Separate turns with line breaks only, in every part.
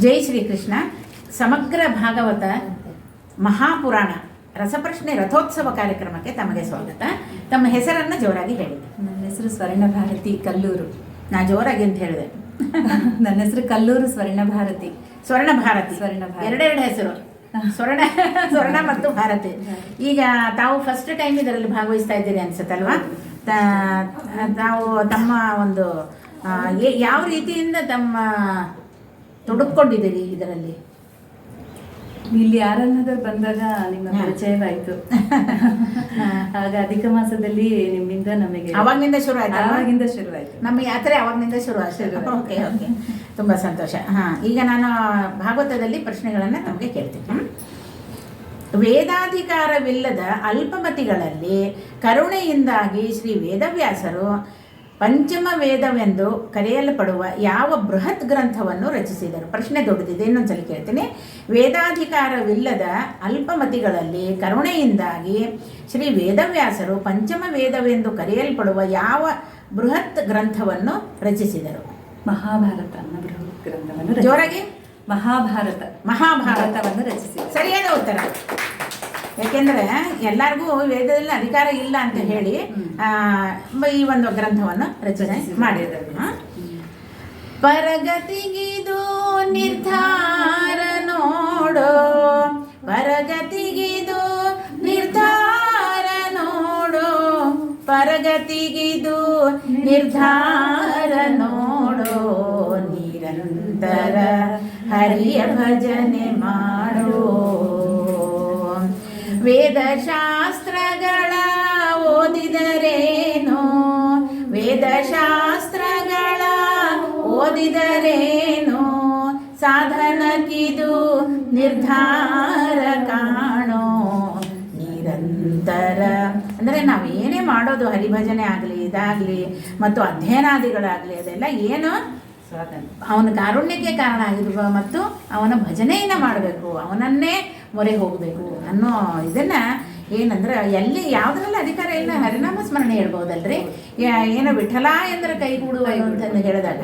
ಜೈ ಶ್ರೀಕೃಷ್ಣ. ಸಮಗ್ರ ಭಾಗವತ ಮಹಾಪುರಾಣ ರಸಪ್ರಶ್ನೆ ರಥೋತ್ಸವ ಕಾರ್ಯಕ್ರಮಕ್ಕೆ ತಮಗೆ ಸ್ವಾಗತ. ತಮ್ಮ ಹೆಸರನ್ನು ಜೋರಾಗಿ ಹೇಳಿ.
ನನ್ನ ಹೆಸರು ಸ್ವರ್ಣ ಭಾರತಿ ಕಲ್ಲೂರು.
ನಾ ಜೋರಾಗಿ ಅಂತ ಹೇಳಿದೆ.
ನನ್ನ ಹೆಸರು ಕಲ್ಲೂರು ಸ್ವರ್ಣ ಭಾರತಿ.
ಸ್ವರ್ಣ ಭಾರತಿ.
ಸ್ವರ್ಣ.
ಎರಡೆರಡು ಹೆಸರು. ಸ್ವರ್ಣ ಸ್ವರ್ಣ ಮತ್ತು ಭಾರತಿ. ಈಗ ತಾವು ಫಸ್ಟ್ ಟೈಮ್ ಇದರಲ್ಲಿ ಭಾಗವಹಿಸ್ತಾ ಇದ್ದೀರಿ ಅನ್ಸುತ್ತಲ್ವಾ? ತಾವು ತಮ್ಮ ಒಂದು ಯಾವ ರೀತಿಯಿಂದ ತಮ್ಮ ತೊಡಕೊಂಡಿದ್ದೀರಿ ಇದರಲ್ಲಿ?
ಇಲ್ಲಿ ಯಾರನ್ನಾದ್ರೂ ಬಂದಾಗ ನಿಮ್ಮ ಪರಿಚಯವಾಯ್ತು. ಆಗ ಅಧಿಕ ಮಾಸದಲ್ಲಿ ನಿಮ್ಮಿಂದ ನಮಗೆ
ಅವಾಗಿಂದ ಶುರು ಆಯ್ತು?
ಅವಾಗಿಂದ ಶುರು ಶುರುವಾಯಿತು
ನಮ್ಮ ಯಾತ್ರೆ ಅವಾಗಿಂದ ಶುರು ಆಯ್ತು. Okay okay. ತುಂಬ ಸಂತೋಷ. ಹಾಂ ಈಗ ನಾನು ಭಾಗವತದಲ್ಲಿ ಪ್ರಶ್ನೆಗಳನ್ನು ನಮಗೆ ಕೇಳ್ತೀನಿ. ವೇದಾಧಿಕಾರವಿಲ್ಲದ ಅಲ್ಪಮತಿಗಳಲ್ಲಿ ಕರುಣೆಯಿಂದಾಗಿ ಶ್ರೀ ವೇದವ್ಯಾಸರು ಪಂಚಮ ವೇದವೆಂದು ಕರೆಯಲ್ಪಡುವ ಯಾವ ಬೃಹತ್ ಗ್ರಂಥವನ್ನು ರಚಿಸಿದರು? ಪ್ರಶ್ನೆ ದೊಡ್ಡದಿದೆ ಇನ್ನೊಂದ್ಸಲ ಕೇಳ್ತೇನೆ. ವೇದಾಧಿಕಾರವಿಲ್ಲದ ಅಲ್ಪಮತಿಗಳಲ್ಲಿ ಕರುಣೆಯಿಂದಾಗಿ ಶ್ರೀ ವೇದವ್ಯಾಸರು ಪಂಚಮ ವೇದವೆಂದು ಕರೆಯಲ್ಪಡುವ ಯಾವ ಬೃಹತ್ ಗ್ರಂಥವನ್ನು ರಚಿಸಿದರು?
ಮಹಾಭಾರತ ಅನ್ನೋ ಬೃಹತ್ ಗ್ರಂಥವನ್ನು
ಜೋರಾಗಿ.
ಮಹಾಭಾರತ. ಮಹಾಭಾರತವನ್ನು ರಚಿಸಿದರು.
ಸರಿಯಾದ ಉತ್ತರ. ಯಾಕೆಂದ್ರೆ ಎಲ್ಲರಿಗೂ ವೇದದಲ್ಲಿ ಅಧಿಕಾರ ಇಲ್ಲ ಅಂತ ಹೇಳಿ ಈ ಒಂದು ಗ್ರಂಥವನ್ನು ರಚನೆ ಮಾಡಿದರು? ಪರಗತಿಗಿದು ನಿರ್ಧಾರ ನೋಡೋ. ಪರಗತಿಗಿದು ನಿರ್ಧಾರ ನೋಡೋ. ಪರಗತಿಗಿದು ನಿರ್ಧಾರ ನೋಡೋ. ನಿರಂತರ ಹರಿಯ ಭಜನೆ ಮಾಡೋ. ವೇದಶಾಸ್ತ್ರಗಳ ಓದಿದರೇನೋ? ವೇದಶಾಸ್ತ್ರಗಳ ಓದಿದರೇನೋ? ಸಾಧನಕ್ಕಿದು ನಿರ್ಧಾರ ಕಾಣೋ? ನಿರಂತರ. ಅಂದರೆ ನಾವು ಏನೇ ಮಾಡೋದು, ಹರಿಭಜನೆ ಆಗಲಿ, ಇದಾಗಲಿ, ಮತ್ತು ಅಧ್ಯಯನಾದಿಗಳಾಗಲಿ, ಅದೆಲ್ಲ ಏನು ಅವನ ಕಾರುಣ್ಯಕ್ಕೆ ಕಾರಣ ಆಗಿರುವ ಮತ್ತು ಅವನ ಭಜನೆಯನ್ನ ಮಾಡಬೇಕು, ಅವನನ್ನೇ ಮೊರೆ ಹೋಗಬೇಕು ಅನ್ನೋ ಇದನ್ನ ಏನಂದ್ರೆ ಎಲ್ಲಿ ಯಾವುದ್ರಲ್ಲಿ ಅಧಿಕಾರ ಇಲ್ಲ ಹರಿನಾಮ ಸ್ಮರಣೆ ಹೇಳ್ಬೋದಲ್ರಿ ಏನ ವಿಠಲ ಎಂದ್ರೆ ಕೈಗೂಡುವ ಅಂತಂದು ಹೇಳಿದಾಗ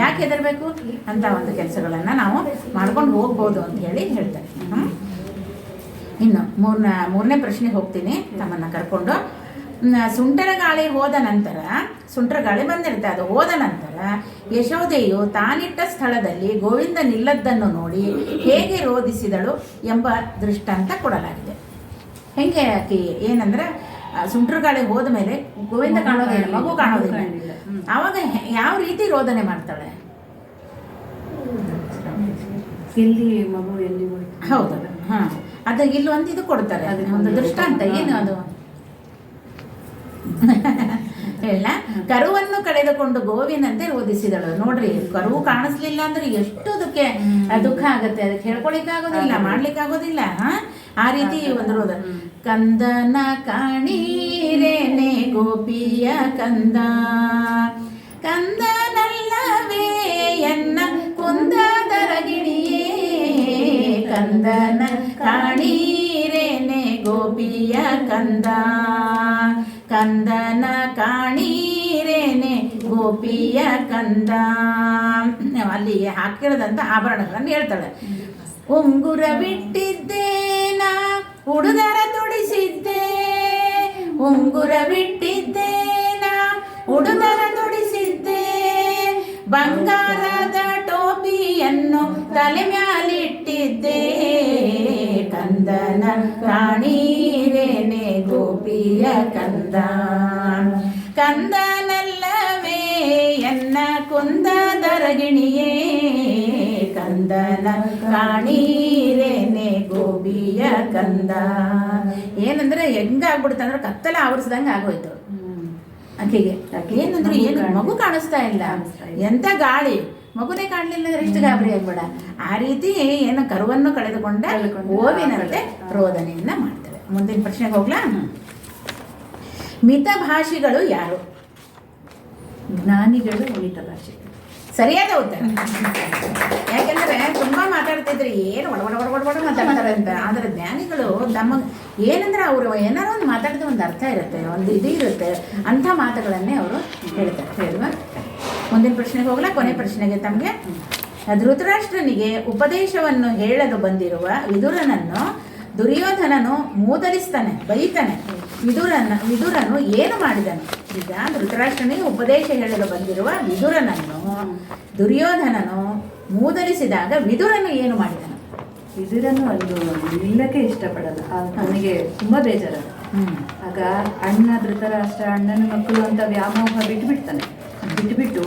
ಯಾಕೆ ಹೆದರ್ಬೇಕು ಅಂತ ಒಂದು ಕೆಲಸಗಳನ್ನು ನಾವು ಮಾಡ್ಕೊಂಡು ಹೋಗ್ಬೋದು ಅಂತ ಹೇಳಿ ಹೇಳ್ತಾರೆ? ಇನ್ನು ಮೂರನ, ಮೂರನೇ ಪ್ರಶ್ನೆಗೆ ಹೋಗ್ತೀನಿ. ತಮ್ಮನ್ನು ಕರ್ಕೊಂಡು ಸುಂಟರ ಗಾಳಿ ಹೋದ ನಂತರ ಸುಂಟರ ಗಾಳಿ ಬಂದಿರುತ್ತೆ. ಅದು ಹೋದ ನಂತರ ಯಶೋದೆಯು ತಾನಿಟ್ಟ ಸ್ಥಳದಲ್ಲಿ ಗೋವಿಂದ ನಿಲ್ಲದ್ದನ್ನು ನೋಡಿ ಹೇಗೆ ರೋಧಿಸಿದಳು ಎಂಬ ದೃಷ್ಟಾಂತ ಕೊಡಲಾಗಿದೆ. ಹೆಂಗೆ ಆಕೆ ಏನಂದ್ರೆ ಸುಂಟರ ಗಾಳಿ ಹೋದ ಮೇಲೆ ಗೋವಿಂದ ಕಾಣೋದಿಲ್ಲ. ಮಗು ಕಾಣೋದಿಲ್ಲ.
ಅವಾಗ
ಆವಾಗ ಯಾವ ರೀತಿ ರೋದನೆ ಮಾಡ್ತಾಳೆ?
ಎಲ್ಲಿ ಮಗು ಎಲ್ಲಿ ಹೌದಲ್ಲ
ಹೌದು. ಹಾ. ಅದು ಇಲ್ಲಿ ಒಂದು ಇದು ಕೊಡ್ತಾರೆ. ಒಂದು ದೃಷ್ಟಾಂತ. ಏನು ಅದು? ಹೇಳ? ಕರುವನ್ನು ಕಳೆದುಕೊಂಡು ಗೋವಿನಂತೆ ಓದಿಸಿದಳು ನೋಡ್ರಿ ಕರು ಕಾಣಿಸ್ಲಿಲ್ಲ ಅಂದ್ರೆ ಎಷ್ಟು ಅದಕ್ಕೆ ದುಃಖ ಆಗತ್ತೆ? ಅದಕ್ಕೆ ಹೇಳ್ಕೊಳಿಕ್ ಆಗೋದಿಲ್ಲ ಮಾಡ್ಲಿಕ್ಕೆ ಆಗೋದಿಲ್ಲ ಹಾ? ಆ ರೀತಿ ಒಂದು ರೋಧ. ಕಂದನ ಕಾಣೀರೇನೆ ಗೋಪಿಯ ಕಂದ. ಕಂದನಲ್ಲವೇ ಎನ್ನ ಕುಂದದರಗಿಣಿಯೇ ಕಂದನ ಕಾಣೀರೇನೆ ಗೋಪಿಯ ಕಂದ. ಕಂದನ ಕಾಣೀರೇನೆ, ಗೋಪಿಯ ಕಂದ. ಅಲ್ಲಿ ಹಾಕಿರದಂಥ ಆಭರಣಗಳನ್ನು ಹೇಳ್ತಾಳೆ. ಉಂಗುರವಿಟ್ಟಿದ್ದೇನ ಉಡುದರ ತೊಡಿಸಿದ್ದೆ. ಉಂಗುರವಿಟ್ಟಿದ್ದೇನ ಉಡುದರ ತೊಡಿಸಿದ್ದೆ. ಬಂಗಾರದ ಟೋಪಿಯನ್ನು ತಲೆ ಕಂದನ ಕಾಣೀರೇನೆ ಗೋಪಿಯ ಕಂದ ಕಂದನಲ್ಲವೇ ಎನ್ನ ಕುಂದದರಗಿಣಿಯೇ ಕಂದನ ಕಾಣೀರೇನೆ ಗೋಪಿಯ ಕಂದ ಏನಂದ್ರೆ ಹೆಂಗಾಗ್ಬಿಡ್ತಂದ್ರೆ ಕತ್ತಲ ಆವರಿಸ್ದಂಗೆ ಆಗೋಯ್ತು
ಹ್ಮ್.
ಆಕೆಗೆ ಏನಂದ್ರೆ ಏನು? ಮಗು ಕಾಣಿಸ್ತಾ ಇಲ್ಲ. ಎಂಥ ಗಾಳಿ? ಮಗುನೇ ಕಾಣಲಿಲ್ಲ ಅಂದ್ರೆ ಇಷ್ಟು ಗಾಬರಿ ಆಗ್ಬೇಡ. ಆ ರೀತಿ ಏನು ಕರುವನ್ನು ಕಳೆದುಕೊಂಡ
ಹೋವಿನಂತೆ.
ರೋದನೆಯನ್ನ ಮಾಡ್ತೇವೆ. ಮುಂದಿನ ಪ್ರಶ್ನೆಗೆ ಹೋಗ್ಲಾ? ಮಿತಭಾಷಿಗಳು ಯಾರು?
ಜ್ಞಾನಿಗಳು ಮಿತ ಭಾಷೆ
ಸರಿಯಾದ ಉತ್ತರ ಯಾಕೆಂದ್ರೆ ತುಂಬಾ ಮಾತಾಡ್ತಿದ್ರೆ, ಏನು ಒಡ ಒಡ ಮಾತಾಡ್ತಾರೆ ಅಂತ. ಆದ್ರೆ ಜ್ಞಾನಿಗಳು ತಮ್ಮ ಏನಂದ್ರೆ ಅವರು ಏನಾರೋ ಒಂದು ಮಾತಾಡಿದ್ರೆ ಒಂದು ಅರ್ಥ ಇರುತ್ತೆ, ಒಂದು ಇದು ಇರುತ್ತೆ, ಅಂಥ ಮಾತುಗಳನ್ನೇ ಅವರು ಹೇಳ್ತಾರೆ. ಹೇಳುವ? ಮುಂದಿನ ಪ್ರಶ್ನೆಗೆ ಹೋಗಲ್ಲ, ಕೊನೆ ಪ್ರಶ್ನೆಗೆ ತಮಗೆ. ಧೃತರಾಷ್ಟ್ರನಿಗೆ ಉಪದೇಶವನ್ನು ಹೇಳಲು ಬಂದಿರುವ ವಿದುರನನ್ನು, ದುರ್ಯೋಧನನು ಮೂದಲಿಸ್ತಾನೆ, ಬೈತಾನೆ. ವಿದುರನ ವಿದುರನು ಏನು ಮಾಡಿದನು? ಈಗ ಧೃತರಾಷ್ಟ್ರನಿಗೆ ಉಪದೇಶ ಹೇಳಲು ಬಂದಿರುವ ವಿದುರನನ್ನು ದುರ್ಯೋಧನನು ಮೂದಲಿಸಿದಾಗ ವಿದುರನು ಏನು ಮಾಡಿದನು?
ವಿದುರನು ಅದು ನಿಲ್ಲಕ್ಕೆ ಇಷ್ಟಪಡಲ್ಲ. ನನಗೆ ತುಂಬ ಬೇಜಾರ ಆಗ ಅಣ್ಣ ಧೃತರಾಷ್ಟ್ರ ಅಣ್ಣನ ಮಕ್ಕಳು ಅಂತ ವ್ಯಾಮೋಹ ಬಿಟ್ಬಿಡ್ತಾನೆ. ಬಿಟ್ಬಿಟ್ಟು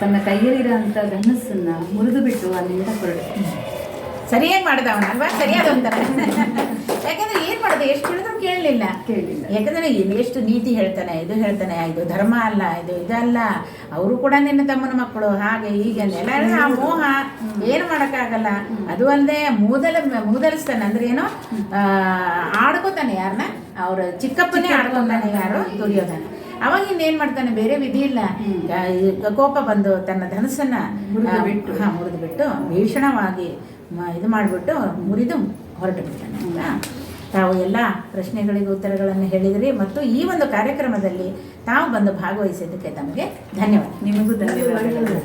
ತನ್ನ ಕೈಯಲ್ಲಿರೋ ಅಂತ ಧನಸ್ಸನ್ನ ಮುರಿದು ಬಿಟ್ಟು ಅಲ್ಲಿಂದ ಹೊರಡು
ಸರಿಯಾಗಿ ಮಾಡಿದ ಅವನಲ್ವಾ ಅಲ್ವಾ? ಸರಿಯಾದ ಯಾಕಂದ್ರೆ ಏನ್ ಮಾಡುದು? ಎಷ್ಟು ಹೇಳಿದ್ರು ಕೇಳಲಿಲ್ಲ.
ಕೇಳಲಿಲ್ಲ.
ಯಾಕಂದ್ರೆ ಎಷ್ಟು ನೀತಿ ಹೇಳ್ತಾನೆ ಇದು ಹೇಳ್ತಾನೆ ಇದು ಧರ್ಮ ಅಲ್ಲ ಇದು ಇದಲ್ಲ. ಅವರು ಕೂಡ ನಿನ್ನ ತಮ್ಮನ ಮಕ್ಕಳು ಹಾಗೆ ಹೀಗೆ ಎಲ್ಲ ಮೋಹ ಏನು ಮಾಡೋಕ್ಕಾಗಲ್ಲ. ಅದು ಅಲ್ಲದೆ ಮೂದಲ ಮೂದಲಿಸ್ತಾನೆ ಅಂದ್ರೆ ಏನು? ಆಡ್ಕೋತಾನೆ ಯಾರನ್ನ ಅವ್ರ ಚಿಕ್ಕಪ್ಪನೇ ಆಡ್ಕೊಂತಾನೆ ಯಾರು? ದುರ್ಯೋಧನ. ಅವಾಗ ಇನ್ನೇನ್ ಮಾಡ್ತಾನೆ? ಬೇರೆ ವಿಧಿ ಇಲ್ಲ. ಕೋಪ ಬಂದು ತನ್ನ ಧನಸ್ಸನ್ನ
ಮುರಿದು ಬಿಟ್ಟು.
ಹಾ ಮುರಿದು ಬಿಟ್ಟು ಭೀಷಣವಾಗಿ ಇದು ಮಾಡಿಬಿಟ್ಟು ಮುರಿದು ಹೊರಟು ಬಿಡ್ತಾನೆ? ತಾವು ಎಲ್ಲ ಪ್ರಶ್ನೆಗಳಿಗೆ ಉತ್ತರಗಳನ್ನು ಹೇಳಿದ್ರಿ ಮತ್ತು ಈ ಒಂದು ಕಾರ್ಯಕ್ರಮದಲ್ಲಿ ತಾವು ಬಂದು ಭಾಗವಹಿಸಿದ್ದಕ್ಕೆ ತಮಗೆ ಧನ್ಯವಾದ.
ನಿಮಗೂ ಧನ್ಯವಾದಗಳು.